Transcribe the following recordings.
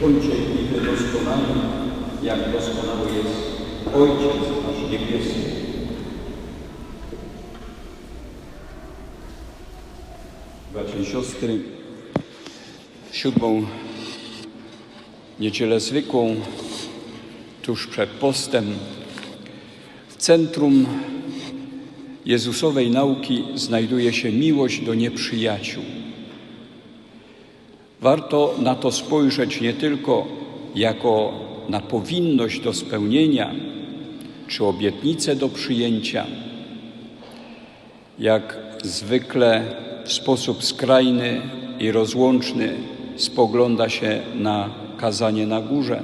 Bądźcie i wy doskonali, jak doskonały jest Ojciec nasz niebieski. Bracia i siostry, siódmą niedzielę zwykłą, tuż przed postem, w centrum Jezusowej nauki znajduje się miłość do nieprzyjaciół. Warto na to spojrzeć nie tylko jako na powinność do spełnienia czy obietnicę do przyjęcia, jak zwykle w sposób skrajny i rozłączny spogląda się na kazanie na górze.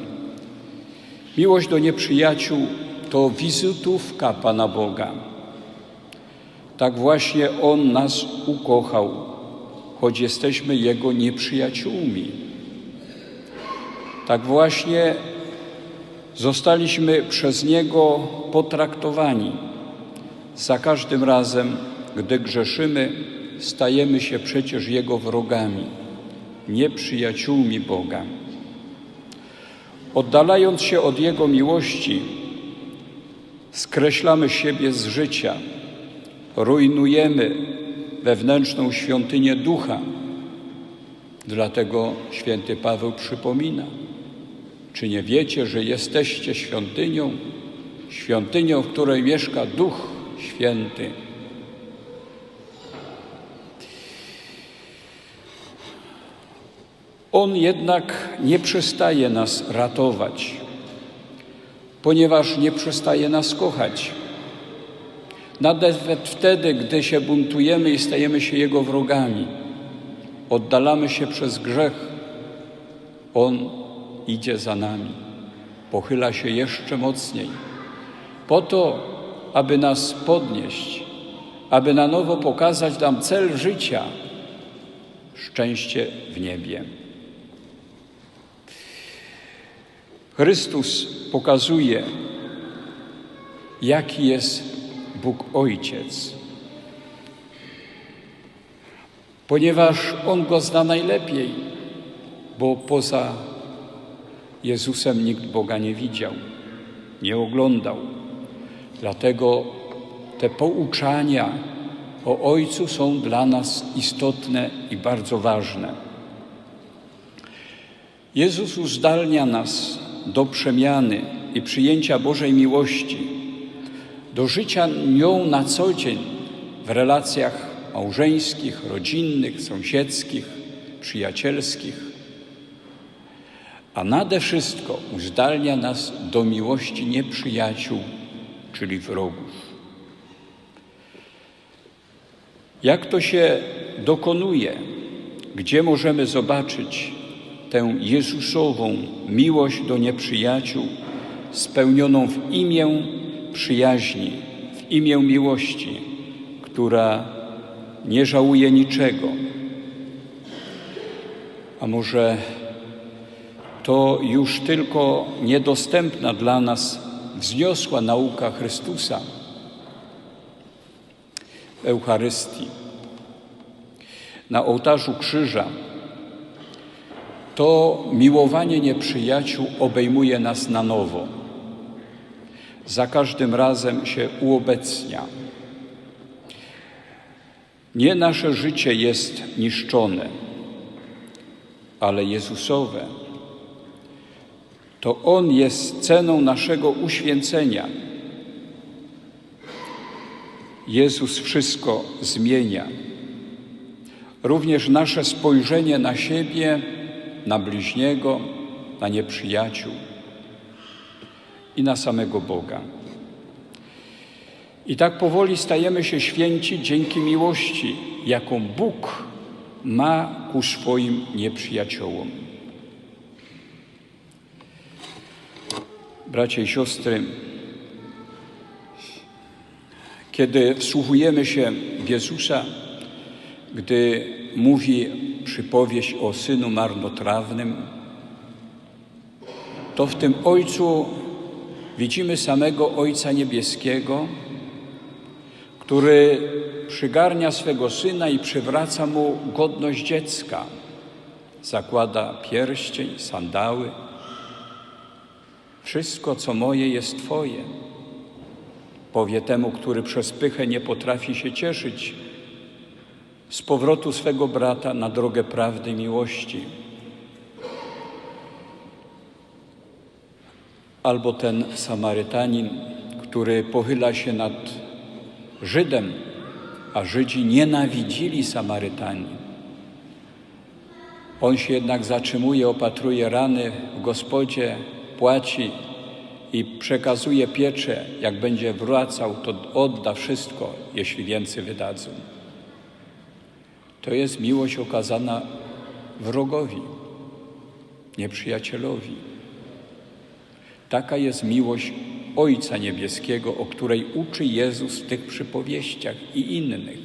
Miłość do nieprzyjaciół to wizytówka Pana Boga. Tak właśnie On nas ukochał, choć jesteśmy Jego nieprzyjaciółmi. Tak właśnie zostaliśmy przez Niego potraktowani. Za każdym razem, gdy grzeszymy, stajemy się przecież Jego wrogami, nieprzyjaciółmi Boga. Oddalając się od Jego miłości, skreślamy siebie z życia, rujnujemy wewnętrzną świątynię ducha. Dlatego święty Paweł przypomina, czy nie wiecie, że jesteście świątynią, świątynią, w której mieszka Duch Święty. On jednak nie przestaje nas ratować, ponieważ nie przestaje nas kochać. Nawet wtedy, gdy się buntujemy i stajemy się Jego wrogami, oddalamy się przez grzech, On idzie za nami, pochyla się jeszcze mocniej, po to, aby nas podnieść, aby na nowo pokazać nam cel życia. Szczęście w niebie. Chrystus pokazuje, jaki jest Bóg Ojciec, ponieważ On go zna najlepiej, bo poza Jezusem nikt Boga nie widział, nie oglądał. Dlatego te pouczania o Ojcu są dla nas istotne i bardzo ważne. Jezus uzdalnia nas do przemiany i przyjęcia Bożej miłości, do życia nią na co dzień w relacjach małżeńskich, rodzinnych, sąsiedzkich, przyjacielskich, a nade wszystko uzdalnia nas do miłości nieprzyjaciół, czyli wrogów. Jak to się dokonuje? Gdzie możemy zobaczyć tę Jezusową miłość do nieprzyjaciół, spełnioną w imię przyjaźni, w imię miłości, która nie żałuje niczego. A może to już tylko niedostępna dla nas wzniosła nauka Chrystusa w Eucharystii. Na ołtarzu krzyża to miłowanie nieprzyjaciół obejmuje nas na nowo. Za każdym razem się uobecnia. Nie nasze życie jest niszczone, ale Jezusowe. To On jest ceną naszego uświęcenia. Jezus wszystko zmienia. Również nasze spojrzenie na siebie, na bliźniego, na nieprzyjaciół i na samego Boga. I tak powoli stajemy się święci dzięki miłości, jaką Bóg ma ku swoim nieprzyjaciołom. Bracia i siostry, kiedy wsłuchujemy się w Jezusa, gdy mówi przypowieść o synu marnotrawnym, to w tym Ojcu widzimy samego Ojca Niebieskiego, który przygarnia swego syna i przywraca mu godność dziecka, zakłada pierścień, sandały. Wszystko, co moje, jest Twoje. Powie temu, który przez pychę nie potrafi się cieszyć z powrotu swego brata na drogę prawdy i miłości. Albo ten Samarytanin, który pochyla się nad Żydem, a Żydzi nienawidzili Samarytanii. On się jednak zatrzymuje, opatruje rany w gospodzie, płaci i przekazuje piecze. Jak będzie wracał, to odda wszystko, jeśli więcej wydadzą. To jest miłość okazana wrogowi, nieprzyjacielowi. Taka jest miłość Ojca Niebieskiego, o której uczy Jezus w tych przypowieściach i innych.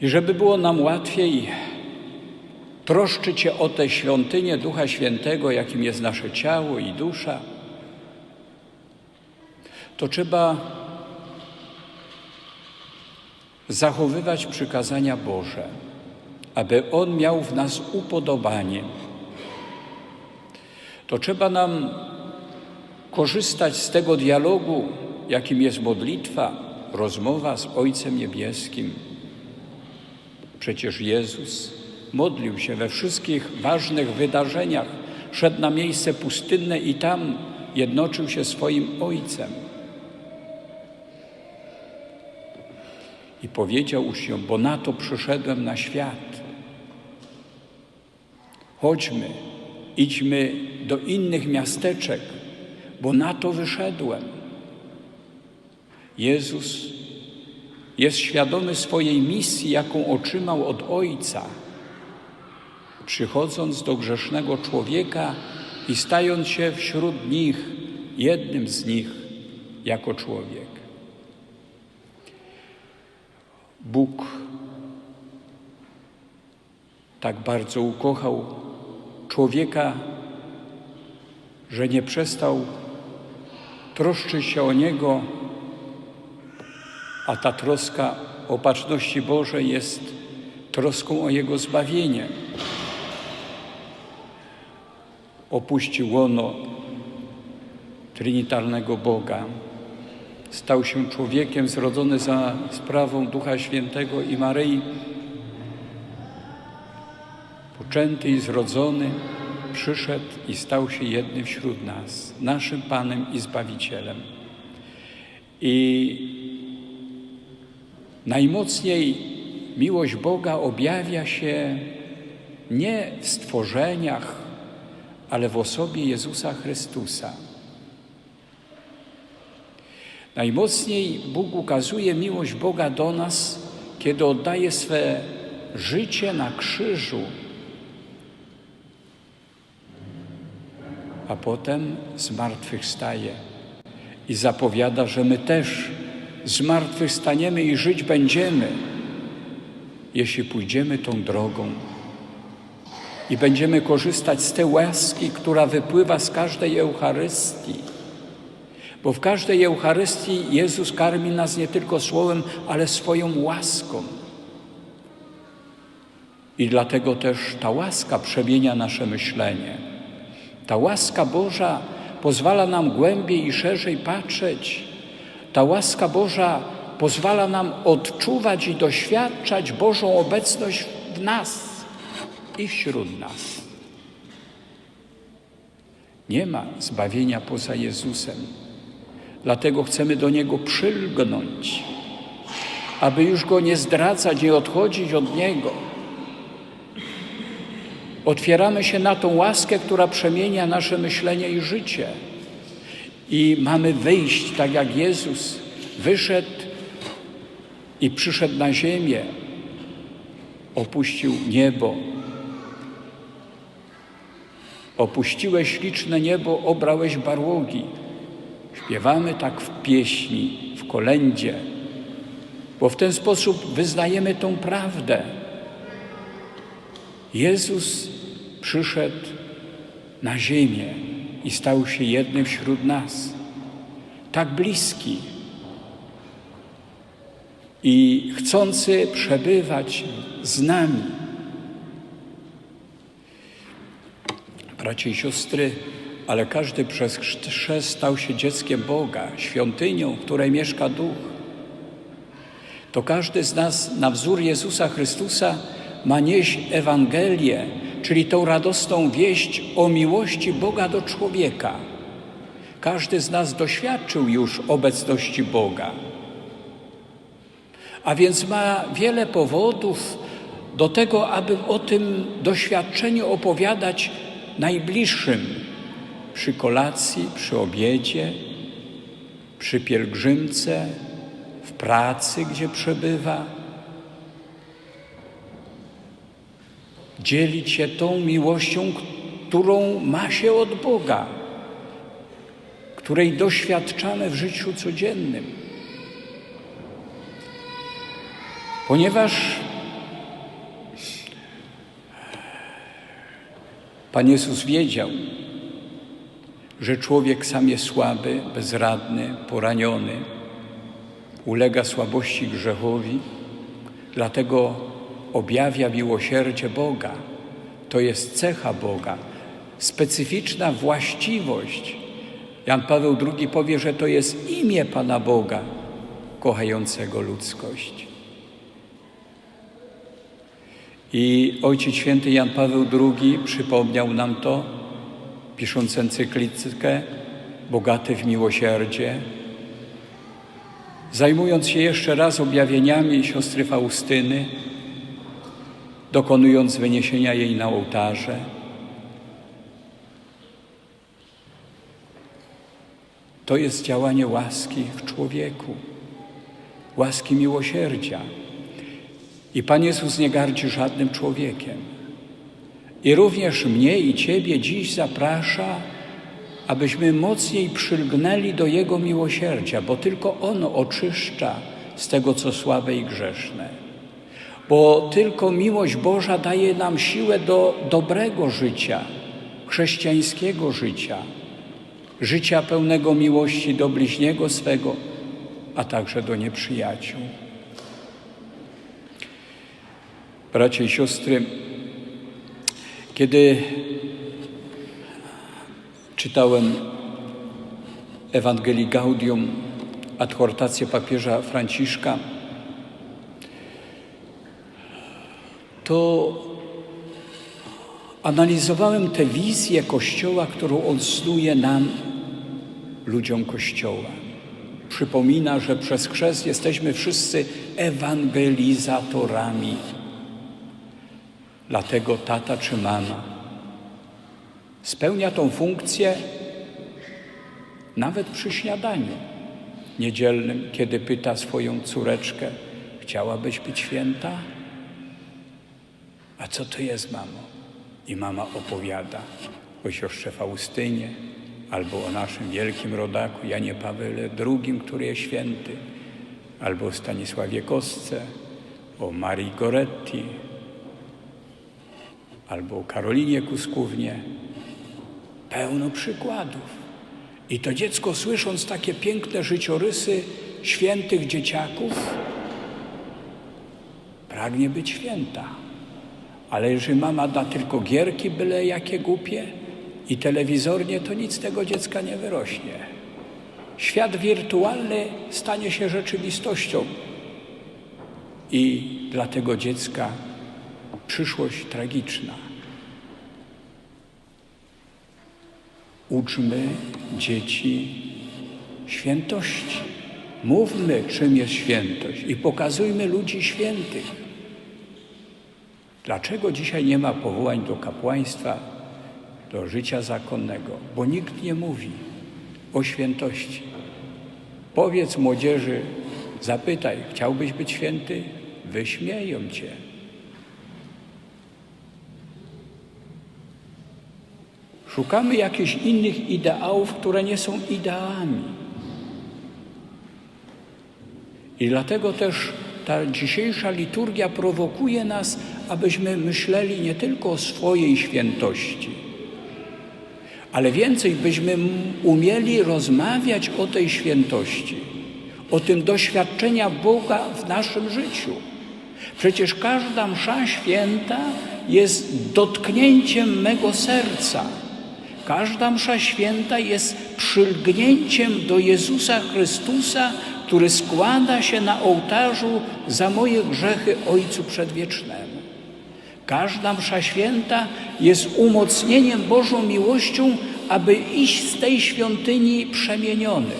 I żeby było nam łatwiej troszczyć się o tę świątynię Ducha Świętego, jakim jest nasze ciało i dusza, to trzeba zachowywać przykazania Boże, aby On miał w nas upodobanie. To trzeba nam korzystać z tego dialogu, jakim jest modlitwa, rozmowa z Ojcem Niebieskim. Przecież Jezus modlił się we wszystkich ważnych wydarzeniach, szedł na miejsce pustynne i tam jednoczył się swoim Ojcem. I powiedział uczniom, bo na to przyszedłem na świat. Chodźmy, idźmy do innych miasteczek, bo na to wyszedłem. Jezus jest świadomy swojej misji, jaką otrzymał od Ojca, przychodząc do grzesznego człowieka i stając się wśród nich, jednym z nich, jako człowiek. Bóg tak bardzo ukochał człowieka, że nie przestał troszczyć się o niego, a ta troska opatrzności Bożej jest troską o jego zbawienie. Opuścił łono trinitarnego Boga stał się człowiekiem zrodzony za sprawą Ducha Świętego i Maryi. Poczęty i zrodzony, przyszedł i stał się jednym wśród nas, naszym Panem i Zbawicielem. I najmocniej miłość Boga objawia się nie w stworzeniach, ale w osobie Jezusa Chrystusa. Najmocniej Bóg ukazuje miłość Boga do nas, kiedy oddaje swe życie na krzyżu, a potem zmartwychwstaje i zapowiada, że my też zmartwychwstaniemy i żyć będziemy, jeśli pójdziemy tą drogą i będziemy korzystać z tej łaski, która wypływa z każdej Eucharystii bo w każdej Eucharystii Jezus karmi nas nie tylko słowem, ale swoją łaską. I dlatego też ta łaska przemienia nasze myślenie. Ta łaska Boża pozwala nam głębiej i szerzej patrzeć. Ta łaska Boża pozwala nam odczuwać i doświadczać Bożą obecność w nas i wśród nas. Nie ma zbawienia poza Jezusem. Dlatego chcemy do Niego przylgnąć, aby już Go nie zdradzać, nie odchodzić od Niego. Otwieramy się na tą łaskę, która przemienia nasze myślenie i życie. I mamy wyjść tak jak Jezus wyszedł i przyszedł na ziemię, opuścił niebo. Opuściłeś liczne niebo, obrałeś barłogi. Śpiewamy tak w pieśni, w kolędzie, bo w ten sposób wyznajemy tą prawdę. Jezus przyszedł na ziemię i stał się jednym wśród nas, tak bliski. i chcący przebywać z nami. Bracia i siostry, ale każdy przez chrzest stał się dzieckiem Boga, świątynią, w której mieszka Duch. To każdy z nas na wzór Jezusa Chrystusa ma nieść Ewangelię, czyli tą radosną wieść o miłości Boga do człowieka. Każdy z nas doświadczył już obecności Boga. A więc ma wiele powodów do tego, aby o tym doświadczeniu opowiadać najbliższym przy kolacji, przy obiedzie, przy pielgrzymce, w pracy, gdzie przebywa. Dzielić się tą miłością, którą ma się od Boga, której doświadczamy w życiu codziennym. Ponieważ Pan Jezus wiedział, że człowiek sam jest słaby, bezradny, poraniony, ulega słabości grzechowi, dlatego objawia miłosierdzie Boga. To jest cecha Boga, specyficzna właściwość. Jan Paweł II powie, że to jest imię Pana Boga, kochającego ludzkość. I Ojciec Święty Jan Paweł II przypomniał nam to, pisząc encyklikę Bogaty w miłosierdzie, zajmując się jeszcze raz objawieniami siostry Faustyny, dokonując wyniesienia jej na ołtarze. To jest działanie łaski w człowieku, łaski miłosierdzia. I Pan Jezus nie gardzi żadnym człowiekiem. I również mnie i Ciebie dziś zaprasza, abyśmy mocniej przylgnęli do Jego miłosierdzia, bo tylko Ono oczyszcza z tego, co słabe i grzeszne. Bo tylko miłość Boża daje nam siłę do dobrego życia, chrześcijańskiego życia, życia pełnego miłości do bliźniego swego, a także do nieprzyjaciół. Bracia i siostry, kiedy czytałem Ewangelii Gaudium, adhortację papieża Franciszka, to analizowałem tę wizję Kościoła, którą on snuje nam, ludziom Kościoła. Przypomina, że przez chrzest jesteśmy wszyscy ewangelizatorami Dlatego tata czy mama spełnia tą funkcję nawet przy śniadaniu niedzielnym, kiedy pyta swoją córeczkę: Chciałabyś być święta? A co to jest, mamo? I mama opowiada o siostrze Faustynie albo o naszym wielkim rodaku Janie Pawele II, który jest święty, albo o Stanisławie Kostce, o Marii Goretti, albo Karolinie Kuskównie. Pełno przykładów. I to dziecko, słysząc takie piękne życiorysy świętych dzieciaków, pragnie być święta. Ale jeżeli mama da tylko gierki byle jakie głupie i telewizornie, to nic z tego dziecka nie wyrośnie. Świat wirtualny stanie się rzeczywistością. I dla tego dziecka przyszłość tragiczna. Uczmy dzieci świętości. Mówmy, czym jest świętość i pokazujmy ludzi świętych. Dlaczego dzisiaj nie ma powołań do kapłaństwa, do życia zakonnego? Bo nikt nie mówi o świętości. Powiedz młodzieży, zapytaj, chciałbyś być święty? Wyśmieją cię. Szukamy jakichś innych ideałów, które nie są ideałami. I dlatego też ta dzisiejsza liturgia prowokuje nas, abyśmy myśleli nie tylko o swojej świętości, ale więcej byśmy umieli rozmawiać o tej świętości, o tym doświadczenia Boga w naszym życiu. Przecież każda msza święta jest dotknięciem mego serca. Każda msza święta jest przylgnięciem do Jezusa Chrystusa, który składa się na ołtarzu za moje grzechy Ojcu Przedwiecznemu. Każda msza święta jest umocnieniem Bożą miłością, aby iść z tej świątyni przemieniony.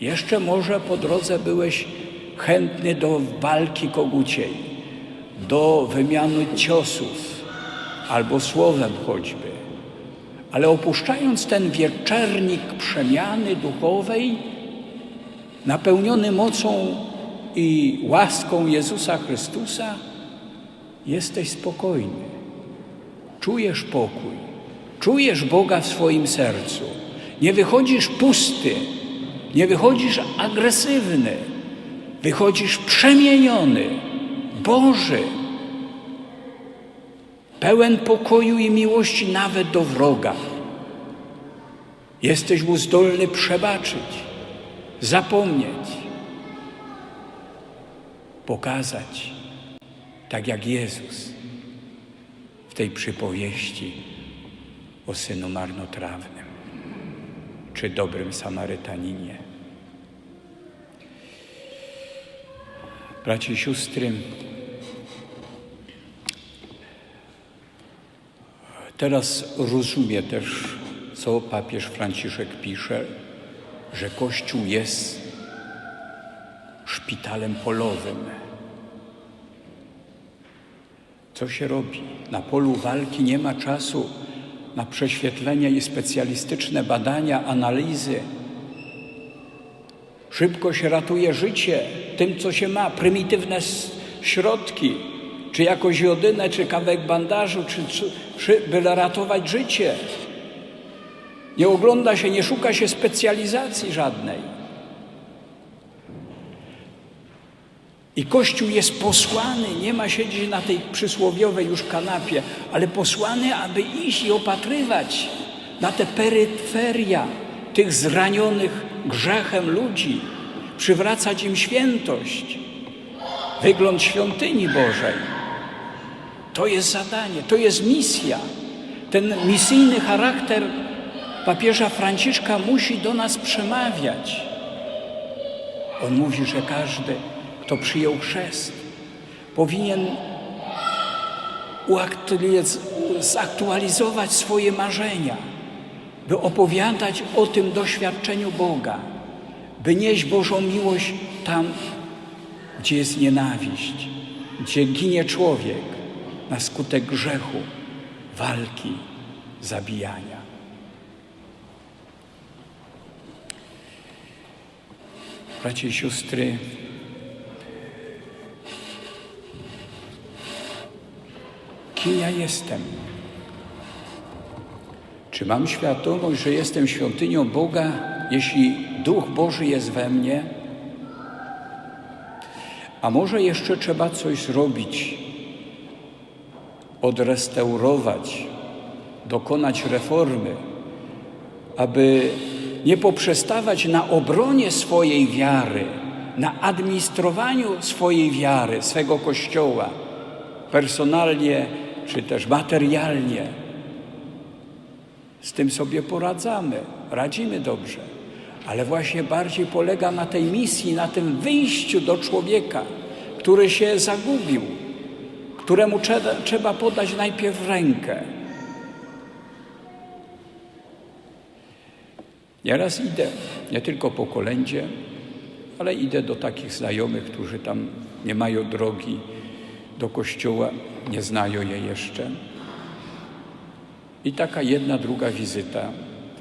Jeszcze może po drodze byłeś chętny do walki koguciej, do wymiany ciosów albo słowem choćby. Ale opuszczając ten wieczernik przemiany duchowej, napełniony mocą i łaską Jezusa Chrystusa, jesteś spokojny, czujesz pokój, czujesz Boga w swoim sercu. Nie wychodzisz pusty, nie wychodzisz agresywny, wychodzisz przemieniony, Boży, pełen pokoju i miłości nawet do wroga. Jesteś mu zdolny przebaczyć, zapomnieć, pokazać, tak jak Jezus w tej przypowieści o synu marnotrawnym czy dobrym Samarytaninie. Bracie i siostry, teraz rozumiem też, co papież Franciszek pisze, że Kościół jest szpitalem polowym. Co się robi? Na polu walki nie ma czasu na prześwietlenia i specjalistyczne badania, analizy. Szybko się ratuje życie tym, co się ma, prymitywne środki, czy jakąś jodynę, czy kawałek bandażu, czy, czy, czy byle ratować życie. Nie ogląda się, nie szuka się specjalizacji żadnej. I Kościół jest posłany, nie ma siedzieć na tej przysłowiowej już kanapie, ale posłany, aby iść i opatrywać na te peryferia tych zranionych grzechem ludzi, przywracać im świętość, wygląd świątyni Bożej. To jest zadanie, to jest misja. Ten misyjny charakter papieża Franciszka musi do nas przemawiać. On mówi, że każdy, kto przyjął chrzest, powinien zaktualizować swoje marzenia, by opowiadać o tym doświadczeniu Boga, by nieść Bożą miłość tam, gdzie jest nienawiść, gdzie ginie człowiek na skutek grzechu, walki, zabijania. Bracie i siostry, kim ja jestem? Czy mam świadomość, że jestem świątynią Boga, jeśli Duch Boży jest we mnie? A może jeszcze trzeba coś zrobić, odrestaurować, dokonać reformy, aby nie poprzestawać na obronie swojej wiary, na administrowaniu swojej wiary, swego Kościoła, personalnie czy też materialnie. Z tym sobie poradzamy, radzimy dobrze, ale właśnie bardziej polega na tej misji, na tym wyjściu do człowieka, który się zagubił, któremu trzeba, podać najpierw rękę. Nieraz idę, nie tylko po kolędzie, ale idę do takich znajomych, którzy tam nie mają drogi do kościoła, nie znają je jeszcze. I taka jedna, druga wizyta.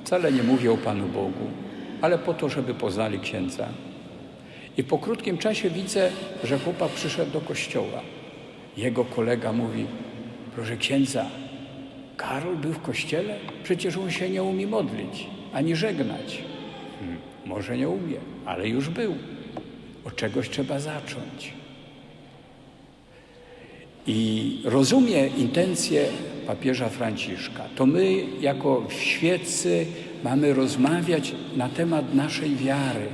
Wcale nie mówię o Panu Bogu, ale po to, żeby poznali księdza. I po krótkim czasie widzę, że chłopak przyszedł do kościoła. Jego kolega mówi, proszę księdza, Karol był w kościele? Przecież on się nie umie modlić, ani żegnać. Hmm, może nie umie, ale już był. Od czegoś trzeba zacząć. I rozumie intencje papieża Franciszka. To my, jako świeccy, mamy rozmawiać na temat naszej wiary.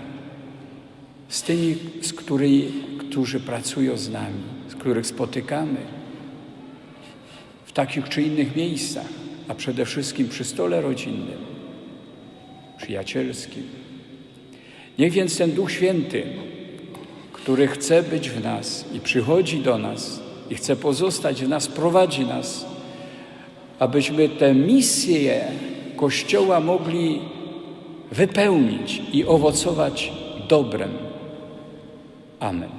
z tymi, z którymi, którzy pracują z nami, z których spotykamy w takich czy innych miejscach, a przede wszystkim przy stole rodzinnym, przyjacielskim. Niech więc ten Duch Święty, który chce być w nas i przychodzi do nas i chce pozostać w nas, prowadzi nas, abyśmy tę misję Kościoła mogli wypełnić i owocować dobrem. Amen.